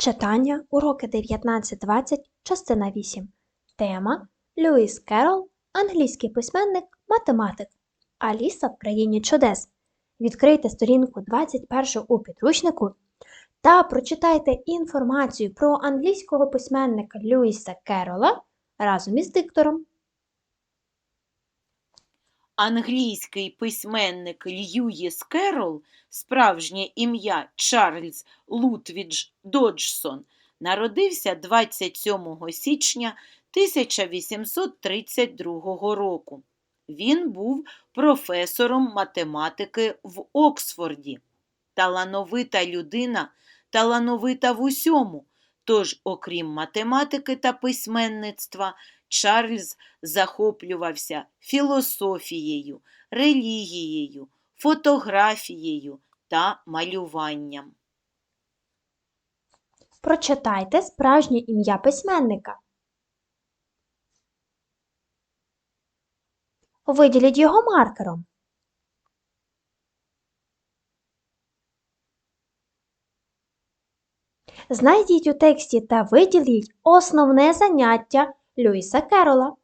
Читання, уроки 19-20, частина 8. Тема Льюіс Керол, англійський письменник, математик. Аліса в країні чудес. Відкрийте сторінку 21 у підручнику та прочитайте інформацію про англійського письменника Льюіса Керола разом із диктором. Англійський письменник Льюїс Керол, справжнє ім'я Чарльз Лутвідж Доджсон, народився 27 січня 1832 року. Він був професором математики в Оксфорді. Талановита людина, талановита в усьому. Тож, окрім математики та письменництва, Чарльз захоплювався філософією, релігією, фотографією та малюванням. Прочитайте справжнє ім'я письменника. Виділіть його маркером. Знайдіть у тексті та виділіть основне заняття Льюіса Керола.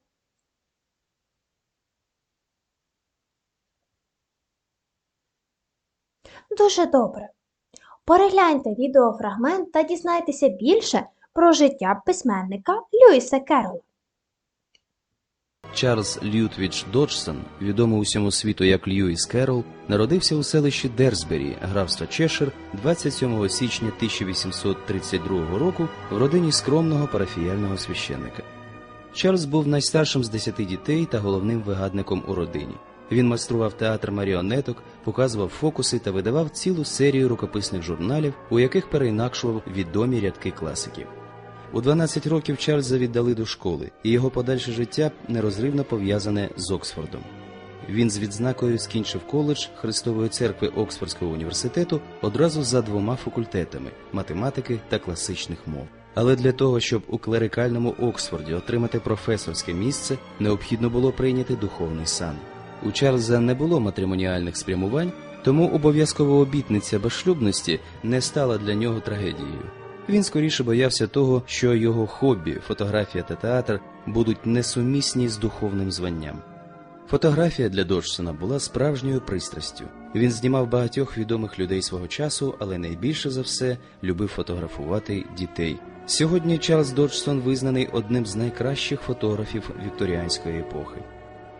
Дуже добре. Перегляньте відеофрагмент та дізнайтеся більше про життя письменника Льюіса Керола. Чарльз Лютвідж Доджсон, відомий усьому світу як Льюіс Керол, народився у селищі Дерсбері, графства Чешир 27 січня 1832 року в родині скромного парафіяльного священника. Чарльз був найстаршим з десяти дітей та головним вигадником у родині. Він майстрував театр маріонеток, показував фокуси та видавав цілу серію рукописних журналів, у яких переінакшував відомі рядки класиків. У 12 років Чарльза віддали до школи, і його подальше життя нерозривно пов'язане з Оксфордом. Він з відзнакою скінчив коледж Христової церкви Оксфордського університету одразу за двома факультетами математики та класичних мов. Але для того, щоб у клерикальному Оксфорді отримати професорське місце, необхідно було прийняти духовний сан. У Чарльза не було матримоніальних спрямувань, тому обов'язкова обітниця безшлюбності не стала для нього трагедією. Він скоріше боявся того, що його хобі, фотографія та театр будуть несумісні з духовним званням. Фотографія для Доджсона була справжньою пристрастю. Він знімав багатьох відомих людей свого часу, але найбільше за все любив фотографувати дітей. Сьогодні Чарльз Доджсон визнаний одним з найкращих фотографів вікторіанської епохи.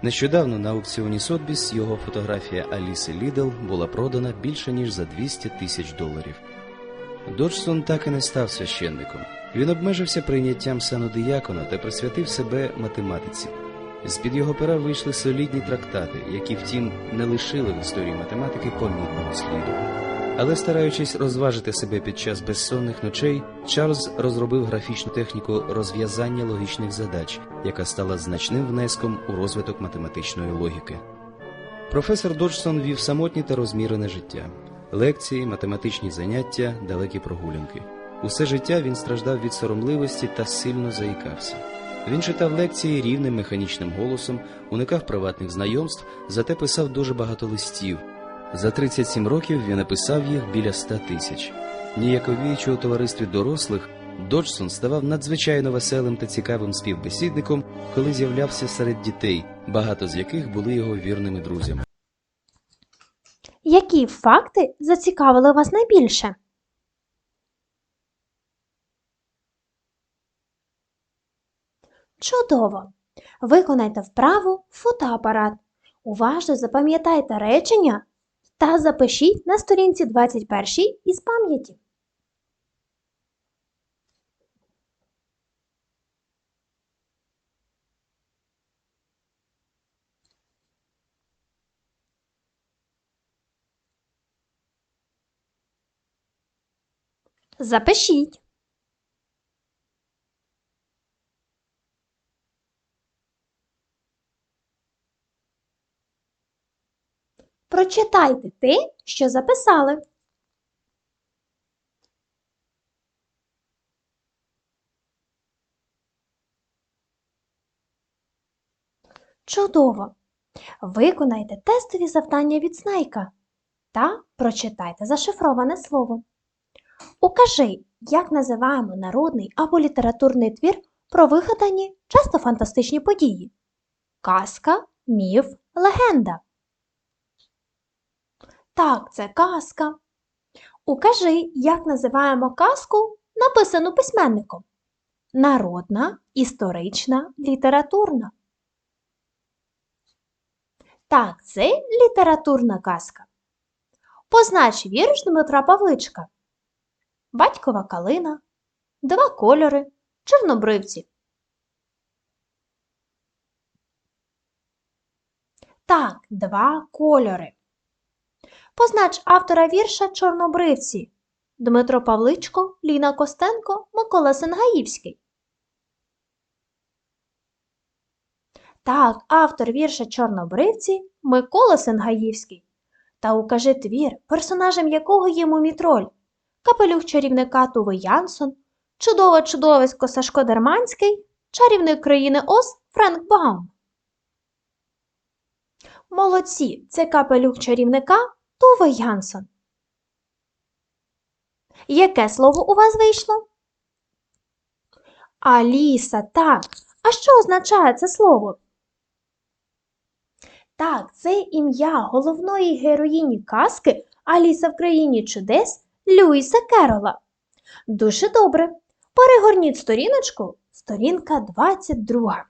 Нещодавно на аукціоні Сотбіс його фотографія Аліси Лідл була продана більше ніж за 200 тисяч доларів. Доджсон так і не став священником. Він обмежився прийняттям сану диякона та присвятив себе математиці. З-під його пера вийшли солідні трактати, які, втім, не лишили в історії математики помітного сліду. Але стараючись розважити себе під час безсонних ночей, Чарльз розробив графічну техніку розв'язання логічних задач, яка стала значним внеском у розвиток математичної логіки. Професор Доджсон вів самотнє та розмірене життя. Лекції, математичні заняття, далекі прогулянки. Усе життя він страждав від соромливості та сильно заїкався. Він читав лекції рівним механічним голосом, уникав приватних знайомств, зате писав дуже багато листів. За 37 років він написав їх біля 100 тисяч. Ніяковіючи у товаристві дорослих, Доджсон ставав надзвичайно веселим та цікавим співбесідником, коли з'являвся серед дітей, багато з яких були його вірними друзями. Які факти зацікавили вас найбільше? Чудово! Виконайте вправу фотоапарат. Уважно запам'ятайте речення та запишіть на сторінці 21 із пам'яті. Запишіть. Прочитайте те, що записали. Чудово! Виконайте тестові завдання від Снайка та прочитайте зашифроване слово. Укажи, як називаємо народний або літературний твір про вигадані, часто фантастичні події? Казка, міф, легенда. Так, це казка. Укажи, як називаємо казку, написану письменником. Народна, історична, літературна. Так, це літературна казка. Познач вірш Дмитра Павличка. Батькова калина, два кольори, чорнобривці. Так, два кольори. Познач автора вірша Чорнобривці Дмитро Павличко, Ліна Костенко, Микола Сенгаївський. Так, автор вірша Чорнобривці Микола Сенгаївський. Та укажи твір, персонажем якого є мумітроль, капелюх чарівника Туви Янсон, чудове чудовисько Сашко Дерманський, чарівник країни Оз Френк Баум. Молодці, це капелюх чарівника Тува Янсон. Яке слово у вас вийшло? Аліса, так. А що означає це слово? Так, це ім'я головної героїні казки Аліса в країні чудес Люїса Керола. Дуже добре. Перегорніть сторіночку, сторінка 22.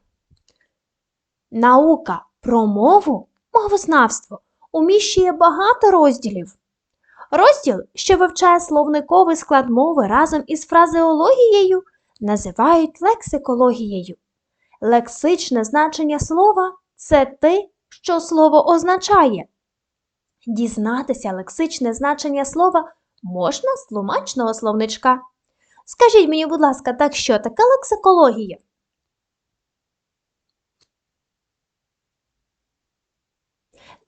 Наука про мову, мовознавство уміщує багато розділів. Розділ, що вивчає словниковий склад мови разом із фразеологією, називають лексикологією. Лексичне значення слова це те, що слово означає. Дізнатися лексичне значення слова можна з тлумачного словничка. Скажіть мені, будь ласка, так що таке лексикологія?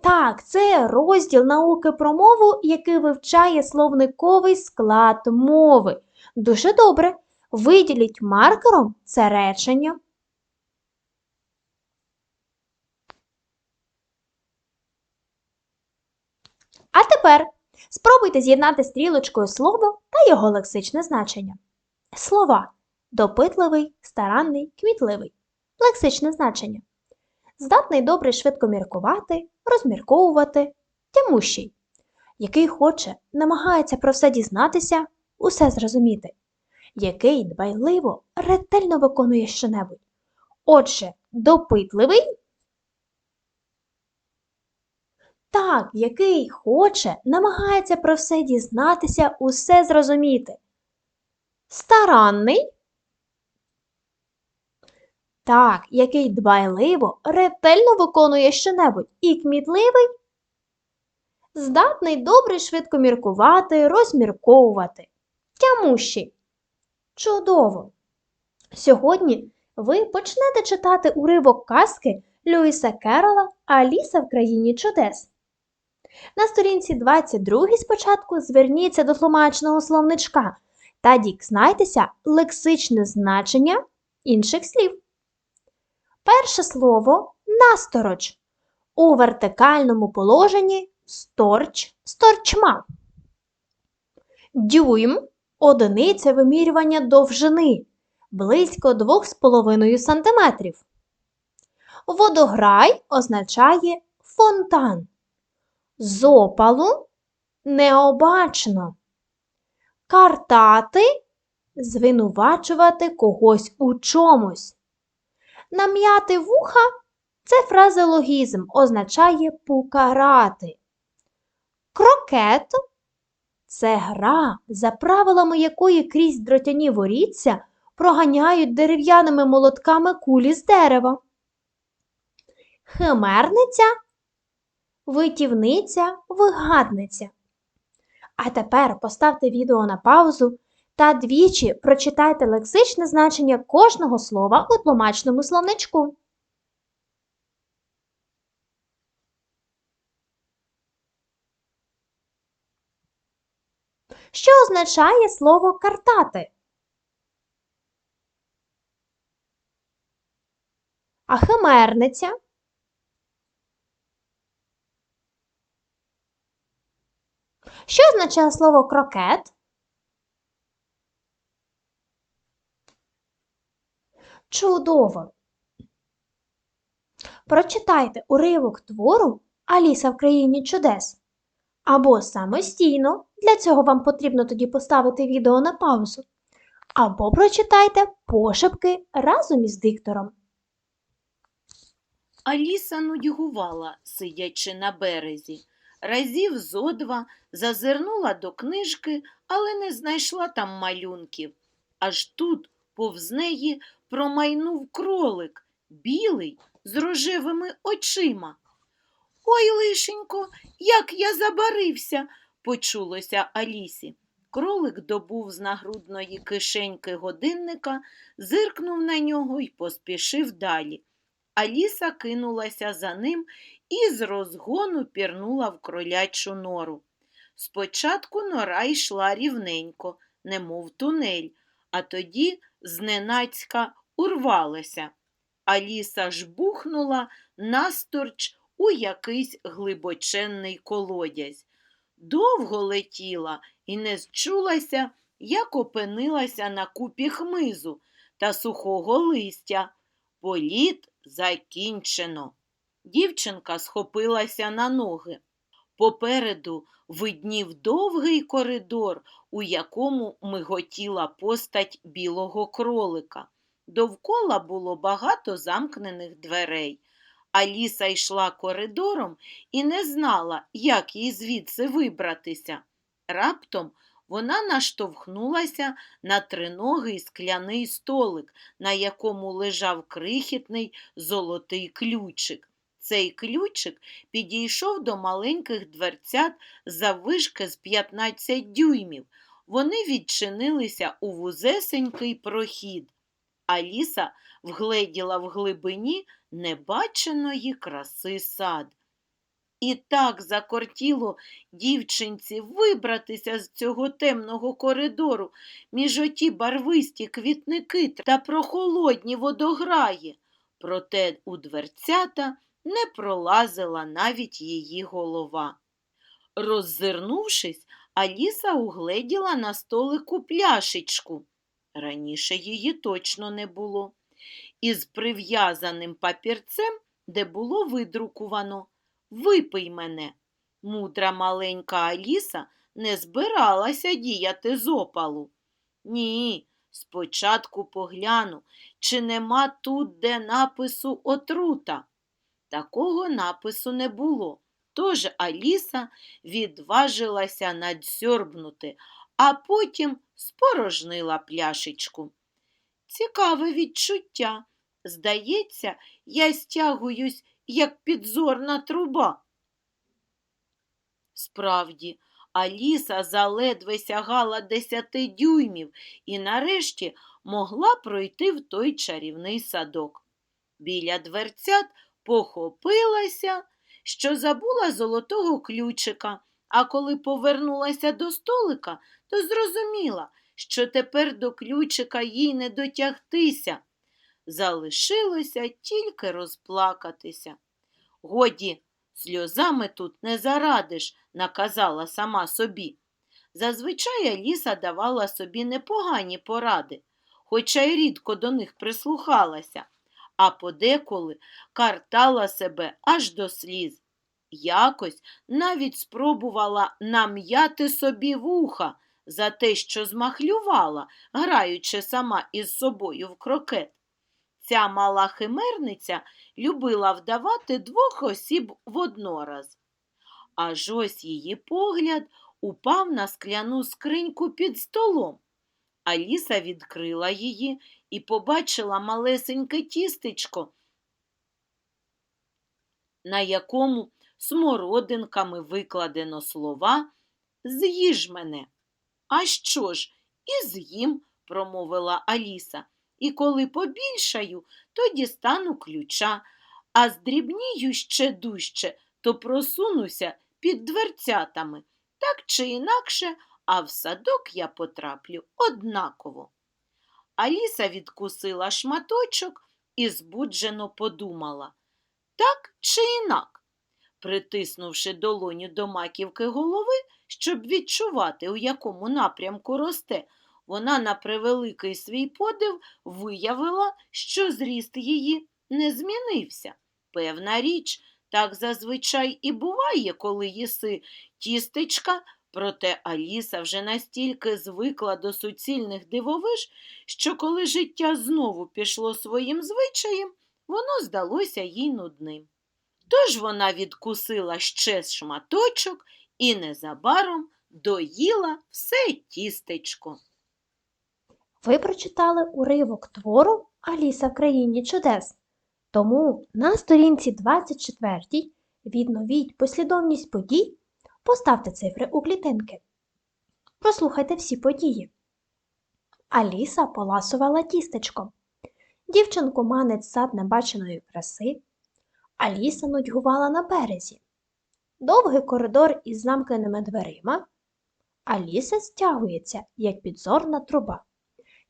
Так, це розділ науки про мову, який вивчає словниковий склад мови. Дуже добре. Виділіть маркером це речення. А тепер спробуйте з'єднати стрілочкою слово та його лексичне значення. Слова допитливий, старанний, кмітливий. Лексичне значення. Здатний добре швидко міркувати, розмірковувати, тямущий, який хоче, намагається про все дізнатися, усе зрозуміти, який дбайливо, ретельно виконує щонебудь. Отже, допитливий Так, який хоче, намагається про все дізнатися, усе зрозуміти. Старанний. Так, який дбайливо, ретельно виконує щонебудь і кмітливий. Здатний добре швидко міркувати, розмірковувати. Тямущий. Чудово! Сьогодні ви почнете читати уривок казки Люїса Керола Аліса в країні чудес. На сторінці 22 спочатку зверніться до тлумачного словничка та дізнайтеся лексичне значення інших слів. Перше слово настороч. У вертикальному положенні сторч сторчма. Дюйм одиниця вимірювання довжини близько 2,5 см. Водограй означає фонтан. Зопалу необачно. Картати звинувачувати когось у чомусь. Нам'яти вуха це фразеологізм, означає покарати. Крокет це гра, за правилами якої крізь дротяні воріться проганяють дерев'яними молотками кулі з дерева. Химерниця витівниця, вигадниця. А тепер поставте відео на паузу та двічі прочитайте лексичне значення кожного слова у тлумачному словничку. Що означає слово картати? А химерниця? Що означає слово крокет? Чудово! Прочитайте уривок твору Аліса в країні чудес. Або самостійно, для цього вам потрібно тоді поставити відео на паузу. Або прочитайте пошепки разом із диктором. Аліса нудьгувала, сидячи на березі. Разів зо два зазирнула до книжки, але не знайшла там малюнків. Аж тут повз неї промайнув кролик, білий, з рожевими очима. Ой, лишенько, як я забарився, почулося Алісі. Кролик добув з нагрудної кишеньки годинника, зиркнув на нього й поспішив далі. Аліса кинулася за ним і з розгону пірнула в кролячу нору. Спочатку нора йшла рівненько, немов тунель, а тоді зненацька урвалася. Аліса ж бухнула насторч у якийсь глибоченний колодязь. Довго летіла і не зчулася, як опинилася на купі хмизу та сухого листя. Політ закінчено. Дівчинка схопилася на ноги. Попереду виднів довгий коридор, у якому миготіла постать білого кролика. Довкола було багато замкнених дверей. Аліса йшла коридором і не знала, як їй звідси вибратися. Раптом вона наштовхнулася на триногий скляний столик, на якому лежав крихітний золотий ключик. Цей ключик підійшов до маленьких дверцят заввишки з 15 дюймів. Вони відчинилися у вузесенький прохід. Аліса вгледіла в глибині небаченої краси сад. І так закортіло дівчинці вибратися з цього темного коридору між оті барвисті квітники та прохолодні водограї. Проте у дверцята не пролазила навіть її голова. Роззирнувшись, Аліса угледіла на столику пляшечку. Раніше її точно не було. Із прив'язаним папірцем, де було видрукувано Випий мене. Мудра маленька Аліса не збиралася діяти з опалу. Ні, спочатку погляну, чи нема тут де напису отрута. Такого напису не було. Тож Аліса відважилася надсьорбнути, а потім спорожнила пляшечку. Цікаве відчуття. Здається, я стягуюсь, як підзорна труба. Справді, Аліса заледве сягала десяти дюймів і нарешті могла пройти в той чарівний садок. Біля дверцят похопилася, що забула золотого ключика, а коли повернулася до столика, то зрозуміла, що тепер до ключика їй не дотягтися. Залишилося тільки розплакатися. Годі, сльозами тут не зарадиш, наказала сама собі. Зазвичай Аліса давала собі непогані поради, хоча й рідко до них прислухалася, а подеколи картала себе аж до сліз. Якось навіть спробувала нам'яти собі вуха за те, що змахлювала, граючи сама із собою в крокет. Ця мала химерниця любила вдавати двох осіб воднораз. Аж ось її погляд упав на скляну скриньку під столом. Аліса відкрила її і побачила малесеньке тістечко, на якому смородинками викладено слова З'їж мене. А що ж, і з'їм, промовила Аліса і коли побільшаю, то дістану ключа, а здрібнію ще дужче, то просунуся під дверцятами. Так чи інакше, а в садок я потраплю однаково. Аліса відкусила шматочок і збуджено подумала. Так чи інак? Притиснувши долоню до маківки голови, щоб відчувати, у якому напрямку росте, Вона на превеликий свій подив виявила, що зріст її не змінився. Певна річ, так зазвичай і буває, коли їси тістечка, проте Аліса вже настільки звикла до суцільних дивовиж, що коли життя знову пішло своїм звичаєм, воно здалося їй нудним. Тож вона відкусила ще шматочок і незабаром доїла все тістечко. Ви прочитали уривок твору Аліса в країні чудес. Тому на сторінці 24 відновіть послідовність подій, поставте цифри у клітинки. Прослухайте всі події. Аліса поласувала тістечком. Дівчинку манець сад небаченої краси. Аліса нудьгувала на березі. Довгий коридор із замкненими дверима. Аліса стягується, як підзорна труба.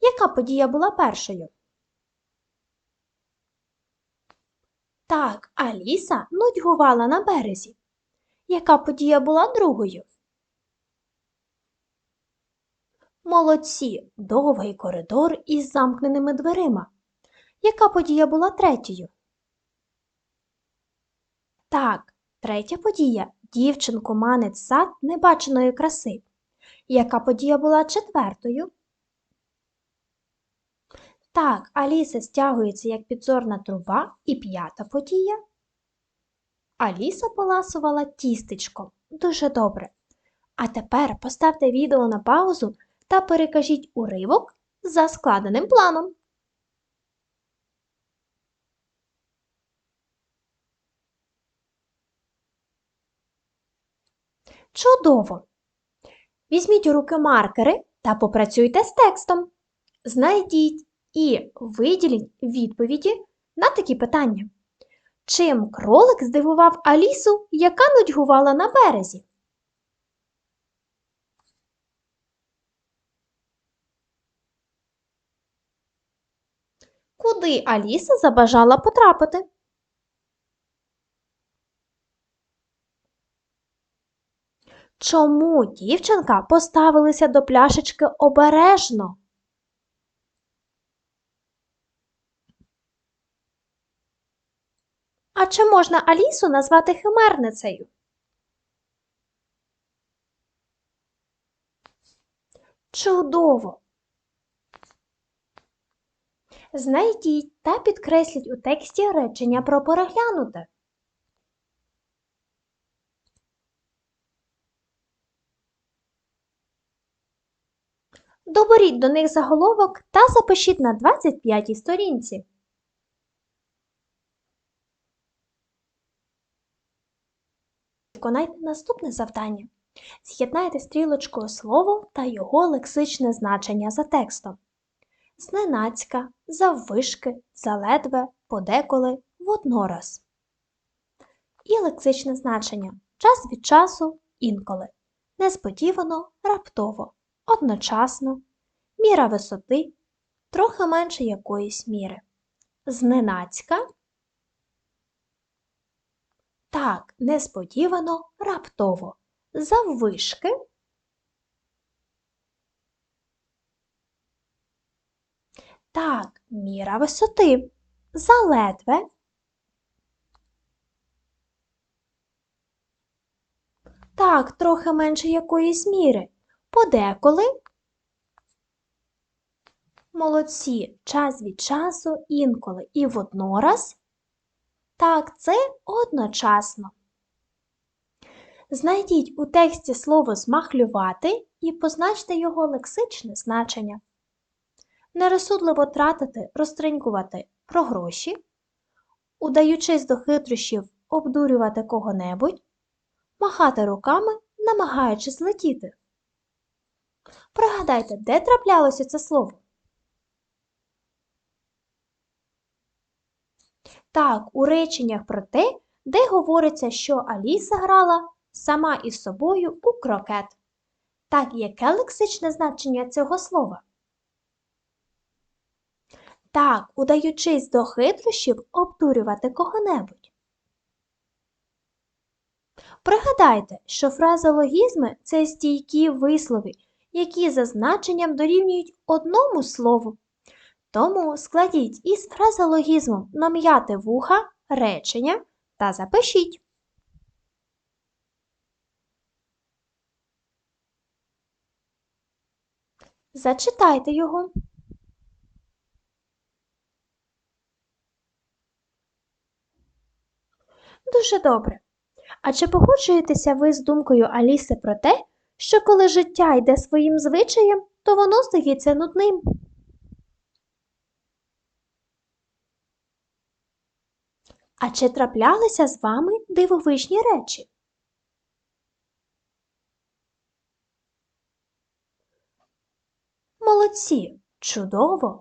Яка подія була першою? Так, Аліса нудьгувала на березі. Яка подія була другою? Молодці, довгий коридор із замкненими дверима. Яка подія була третьою? Так, третя подія дівчинку манець сад небаченої краси. Яка подія була четвертою? Так, Аліса стягується як підзорна труба і п'ята подія. Аліса поласувала тістечко. Дуже добре. А тепер поставте відео на паузу та перекажіть уривок за складеним планом. Чудово! Візьміть у руки маркери та попрацюйте з текстом. Знайдіть і виділіть відповіді на такі питання. Чим кролик здивував Алісу, яка нудьгувала на березі? Куди Аліса забажала потрапити? Чому дівчинка поставилася до пляшечки обережно? А чи можна Алісу назвати химерницею? Чудово! Знайдіть та підкресліть у тексті речення про переглянуте. Доберіть до них заголовок та запишіть на 25 сторінці. Виконайте наступне завдання. З'єднайте стрілочкою слово та його лексичне значення за текстом. Зненацька, заввишки, заледве, подеколи, воднораз. І лексичне значення час від часу, інколи. Несподівано, раптово, одночасно, міра висоти, трохи менше якоїсь міри. Зненацька так, несподівано, раптово. Заввишки. Так, міра висоти. Заледве. Так, трохи менше якоїсь міри. Подеколи. Молодці. Час від часу, інколи і воднораз. Так, це одночасно. Знайдіть у тексті слово змахлювати і позначте його лексичне значення. Нерозсудливо тратити, розтринькувати про гроші, удаючись до хитрощів обдурювати кого-небудь, махати руками, намагаючись злетіти. Пригадайте, де траплялося це слово? Так, у реченнях про те, де говориться, що Аліса грала сама із собою у крокет. Так, яке лексичне значення цього слова? Так, удаючись до хитрощів обдурювати кого-небудь. Пригадайте, що фразеологізми – це стійкі вислови, які за значенням дорівнюють одному слову. Тому складіть із фразеологізмом нам'яти вуха речення та запишіть. Зачитайте його. Дуже добре. А чи погоджуєтеся ви з думкою Аліси про те, що коли життя йде своїм звичаєм, то воно здається нудним? А чи траплялися з вами дивовижні речі? Молодці! Чудово!